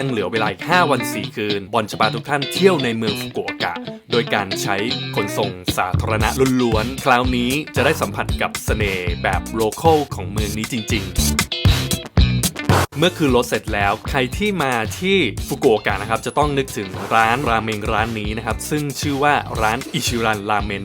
ยังเหลือเวลาอีก5วัน 4 คืน บอลจะพาทุกท่านเที่ยวในเมืองฟุกุโอกะ โดยการใช้ขนส่งสาธารณะล้วนๆ คราวนี้จะได้สัมผัสกับเสน่ห์แบบโลคอลของเมืองนี้จริง ๆเมื่อคืนรถเสร็จแล้วใครที่มาที่ฟุกุโอกะนะครับ จะต้องนึกถึงร้านราเมงร้านนี้นะครับ ซึ่งชื่อว่าร้านอิชิรันราเมน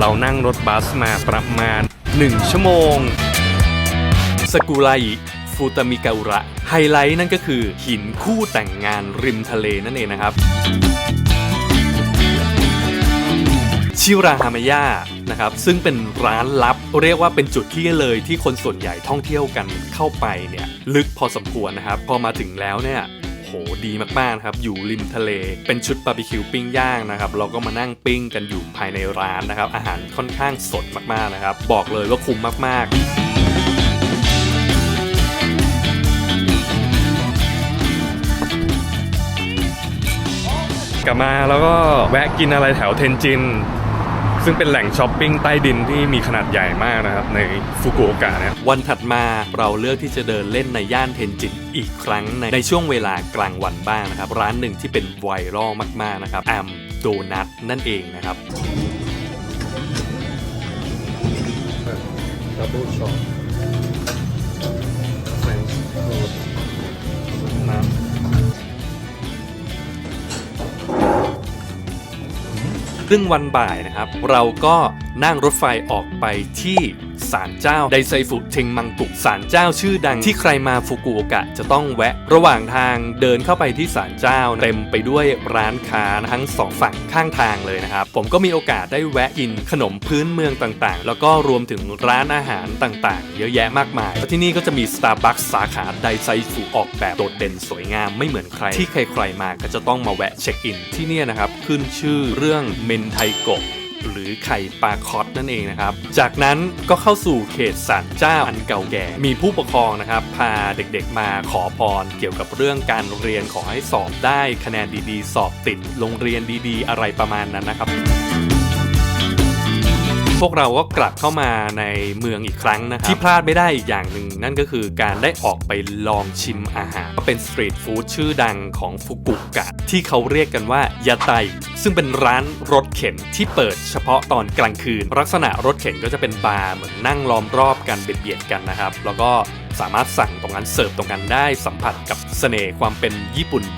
เรานั่งรถบัสมาประมาณ 1 ชั่วโมง สกุไรฟูตามิกาอุระ ไฮไลท์นั่นก็คือหินคู่แต่งงานริมทะเลนั่นเองนะครับ ชิราฮามายะนะครับ ซึ่งเป็นร้านลับ เรียกว่าเป็นจุดที่เลยที่คนส่วนใหญ่ท่องเที่ยวกันเข้าไปเนี่ย ลึกพอสมควรนะครับ พอมาถึงแล้วเนี่ย โหดีมากๆนะครับอยู่ริมทะเล เป็นชุดบาร์บีคิวปิ้งย่างนะครับเราก็มานั่งปิ้งกันอยู่ภายในร้านนะครับ อาหารค่อนข้างสดมากๆนะครับ บอกเลยว่าคุ้มมากๆกลับมาแล้วก็แวะกินอะไรแถวเทนจิน ซึ่งเป็นแหล่งช้อปปิ้งใต้ดินที่มีขนาดใหญ่มากนะครับในฟุกุโอกะเนี่ยวันถัดมาเราเลือกที่จะเดินเล่นในย่านเทนจินอีกครั้งในในช่วงเวลากลางวันบ้างนะครับ ร้านหนึ่งที่เป็นไวรัลมากๆนะครับแอมโดนัทนั่นเองนะครับดับเบิลช็อต ครึ่งวันบ่ายนะครับ เราก็นั่งรถไฟออกไปที่ ศาลเจ้าไดไซฟุเทงมังกุศาลเจ้าชื่อดังที่ใครมาฟุกุโอกะจะต้องแวะ ระหว่างทางเดินเข้าไปที่ศาลเจ้าเต็มไปด้วยร้านค้าทั้งสองฝั่งข้างทางเลยนะครับ ผมก็มีโอกาสได้แวะกินขนมพื้นเมืองต่างๆ แล้วก็รวมถึงร้านอาหารต่างๆ เยอะแยะมากมาย ที่นี่ก็จะมี Starbucks สาขาไดไซฟุออกแบบโดดเด่นสวยงามไม่เหมือนใคร ที่ใครๆมาก็จะต้องมาแวะเช็คอินที่นี่นะครับขึ้นชื่อเรื่องเมนไทโกะ หรือไข่ปลาคอตนั่นเองนะครับ จากนั้นก็เข้าสู่เขตศาลเจ้าอันเก่าแก่ มีผู้ปกครองนะครับ พาเด็กๆมาขอพร เกี่ยวกับเรื่องการเรียนขอให้สอบได้คะแนนดีๆ สอบติดโรงเรียนดีๆ อะไรประมาณนั้นนะครับ พวกเราก็กลับเข้ามาในเมืองอีกครั้งนะครับที่พลาดไม่ได้อีกอย่างหนึ่งนั่นก็คือการได้ออกไปลองชิมอาหาร ก็เป็นสตรีทฟู้ดชื่อดังของฟุกุกะ ที่เขาเรียกกันว่ายาไต ซึ่งเป็นร้านรถเข็นที่เปิดเฉพาะตอนกลางคืน ลักษณะรถเข็นก็จะเป็นบาร์เหมือนนั่งล้อมรอบกันเบียดๆกันนะครับ แล้วก็สามารถสั่งตรงนั้นเสิร์ฟตรงนั้นได้สัมผัสกับเสน่ห์ความเป็นญี่ปุ่นแบ